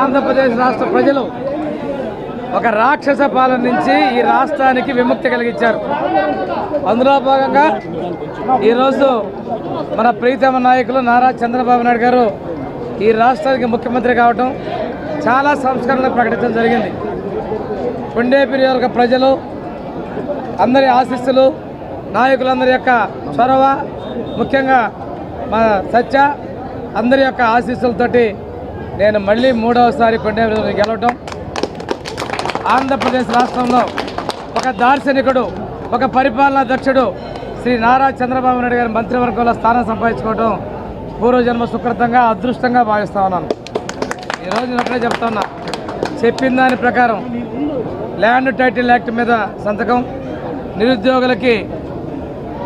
ఆంధ్రప్రదేశ్ రాష్ట్ర ప్రజలు ఒక రాక్షస పాలన నుంచి ఈ రాష్ట్రానికి విముక్తి కలిగించారు. అందులో భాగంగా ఈరోజు మన ప్రీతమ నాయకులు నారా చంద్రబాబు నాయుడు గారు ఈ రాష్ట్రానికి ముఖ్యమంత్రి కావటం చాలా సంస్కరణలు ప్రకటించడం జరిగింది. కొండేపి యొక్క ప్రజలు అందరి ఆశీస్సులు నాయకులందరి యొక్క చొరవ ముఖ్యంగా మా సత్య అందరి యొక్క ఆశీస్సులతోటి నేను మళ్ళీ మూడవసారి కొండేపల్లి గెలవటం ఆంధ్రప్రదేశ్ రాష్ట్రంలో ఒక దార్శనికుడు ఒక పరిపాలనా దక్షుడు శ్రీ నారా చంద్రబాబు నాయుడు గారి మంత్రివర్గంలో స్థానం సంపాదించుకోవడం పూర్వజన్మ సుకృతంగా అదృష్టంగా భావిస్తా ఉన్నాను. ఈరోజు నేను ఒకటే చెప్తా చెప్పిన దాని ప్రకారం ల్యాండ్ టైటిల్ యాక్ట్ మీద సంతకం నిరుద్యోగులకి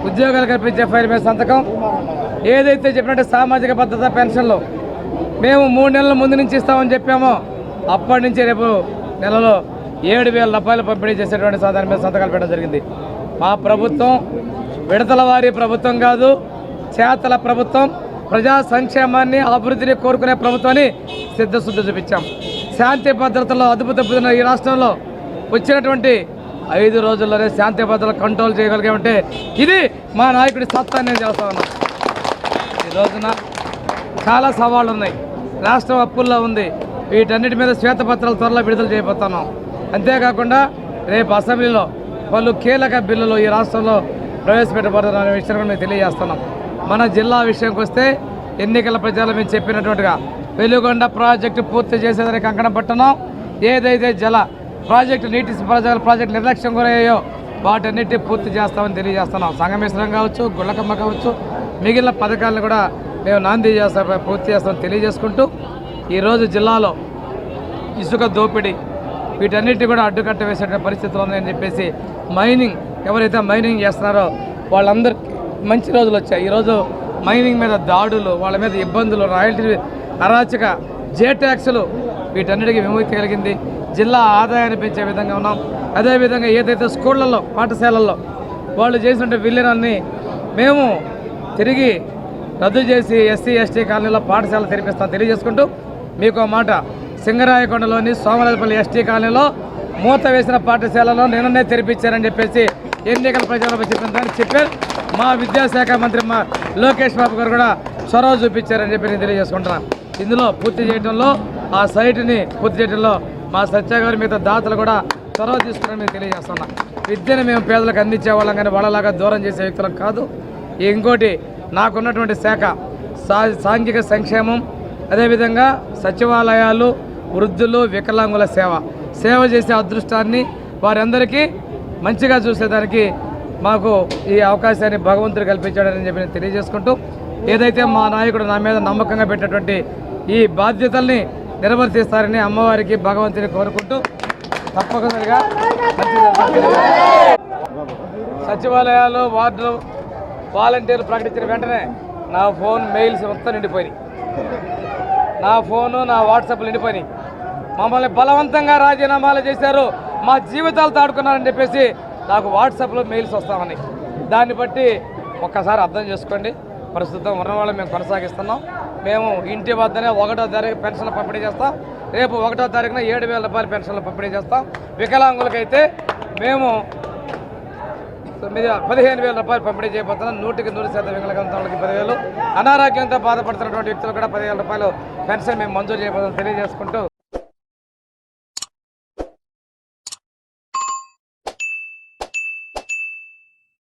ఉద్యోగాలు కల్పించే ఫైల్ మీద సంతకం. ఏదైతే చెప్పినట్టు సామాజిక భద్రత పెన్షన్లు మేము మూడు నెలల ముందు నుంచి ఇస్తామని చెప్పాము. అప్పటి నుంచి రేపు నెలలో ఏడు వేల రూపాయలు పంపిణీ చేసేటువంటి దాని మీద సంతకాలు పెట్టడం జరిగింది. మా ప్రభుత్వం విడతల వారి ప్రభుత్వం కాదు చేతల ప్రభుత్వం ప్రజా సంక్షేమాన్ని అభివృద్ధిని కోరుకునే ప్రభుత్వాన్ని సిద్ధశుద్ధి చూపించాం. శాంతి భద్రతలో అదుపు తప్పుతున్న ఈ రాష్ట్రంలో వచ్చినటువంటి ఐదు రోజుల్లోనే శాంతి భద్రతలు కంట్రోల్ చేయగలిగామంటే ఇది మా నాయకుడి సత్తా నేను చేస్తా ఉన్నా. ఈ రోజున చాలా సవాళ్ళు ఉన్నాయి రాష్ట్రం అప్పుల్లో ఉంది. వీటన్నిటి మీద శ్వేతపత్రాలు త్వరలో విడుదల చేయబోతున్నాం. అంతేకాకుండా రేపు అసెంబ్లీలో పలు కీలక బిల్లులు ఈ రాష్ట్రంలో ప్రవేశపెట్టబడుతున్న విషయం కూడా మేము తెలియజేస్తున్నాం. మన జిల్లా విషయంకి వస్తే ఎన్నికల ప్రచారం మేము చెప్పినట్టుగా వెలుగొండ ప్రాజెక్టు పూర్తి చేసేదానికి కంకణం పట్టున్నాం ఏదైతే జల ప్రాజెక్టు నీటి ప్రాజెక్టు ప్రాజెక్టు నిర్లక్ష్యం గురయ్యాయో వాటన్నిటి పూర్తి చేస్తామని తెలియజేస్తున్నాం. సంగమేశ్వరం కావచ్చు గుళ్ళకమ్మ కావచ్చు మిగిలిన పథకాలను కూడా మేము నాంది చేస్తాం పూర్తి చేస్తాం తెలియజేసుకుంటూ ఈరోజు జిల్లాలో ఇసుక దోపిడీ వీటన్నిటి కూడా అడ్డుకట్ట వేసే పరిస్థితులు ఉన్నాయని చెప్పేసి మైనింగ్ ఎవరైతే మైనింగ్ చేస్తున్నారో వాళ్ళందరికీ మంచి రోజులు వచ్చాయి. ఈరోజు మైనింగ్ మీద దాడులు వాళ్ళ మీద ఇబ్బందులు రాయల్టీ అరాచక జే ట్యాక్సులు వీటన్నిటికీ విముక్తి కలిగింది. జిల్లా ఆదాయాన్ని పెంచే విధంగా ఉన్నాం. అదేవిధంగా ఏదైతే స్కూళ్ళల్లో పాఠశాలల్లో వాళ్ళు చేసినటువంటి విలీనాన్ని మేము తిరిగి రద్దు చేసి ఎస్సీ ఎస్టీ కాలనీలో పాఠశాల తెరిపిస్తాను తెలియజేసుకుంటూ మీకు మాట సింగరాయకొండలోని సోమరాజపల్లి ఎస్టీ కాలనీలో మూత వేసిన పాఠశాలలో నిన్ననే తెరిపించారని చెప్పేసి ఎన్నికల ప్రచారంలో చెప్పిందని చెప్పారు. మా విద్యాశాఖ మంత్రి మా లోకేష్ బాబు గారు కూడా చొరవ చూపించారని చెప్పి నేను తెలియజేసుకుంటున్నాను. ఇందులో పూర్తి చేయడంలో ఆ సైట్ని పూర్తి చేయడంలో మా సత్య గారి మిగతా దాతలు కూడా చొరవ తీసుకున్నారని తెలియజేస్తున్నాను విద్యను మేము పేదలకు అందించే వాళ్ళం కానీ వాళ్ళలాగా దూరం చేసే వ్యక్తులం కాదు. ఇంకోటి నాకున్నటువంటి శాఖ సా సాంఘిక సంక్షేమం అదేవిధంగా సచివాలయాలు వృద్ధులు వికలాంగుల సేవ. సేవ చేసే అదృష్టాన్ని వారందరికీ మంచిగా చూసేదానికి మాకు ఈ అవకాశాన్ని భగవంతుడు కల్పించాడని చెప్పి నేను తెలియజేసుకుంటూ ఏదైతే మా నాయకుడు నా మీద నమ్మకంగా పెట్టినటువంటి ఈ బాధ్యతల్ని నిర్వర్తిస్తారని అమ్మవారికి భగవంతుని కోరుకుంటూ తప్పకుండా సచివాలయాలు వార్డులు వాలంటీర్లు ప్రకటించిన వెంటనే నా ఫోన్ మెయిల్స్ మొత్తం నిండిపోయినాయి. నా ఫోను నా వాట్సాప్లు నిండిపోయినాయి. మమ్మల్ని బలవంతంగా రాజీనామాలు చేశారు. మా జీవితాలు తాడుకున్నారని చెప్పేసి నాకు వాట్సాప్లో మెయిల్స్ వస్తామని. దాన్ని బట్టి ఒక్కసారి అర్థం చేసుకోండి. ప్రస్తుతం ఉన్నవాళ్ళు మేము కొనసాగిస్తున్నాం. మేము ఇంటి వద్దనే ఒకటో తారీఖు పెన్షన్లు పంపిణీ చేస్తాం. రేపు ఒకటో తారీఖున ఏడు వేల రూపాయల పెన్షన్లు పంపిణీ చేస్తాం. వికలాంగులకైతే మేము తొమ్మిది పదిహేను వేల రూపాయలు పంపిణీ చేయబోతున్నాం నూటికి నూరు శాతం వికలాంగుల వాళ్ళకి పదివేలు. అనారోగ్యంతో బాధపడుతున్నటువంటి వ్యక్తులు కూడా పదివేల రూపాయలు పెన్షన్ మేము మంజూరు చేయబోతున్నాం. తెలియజేసుకుంటూ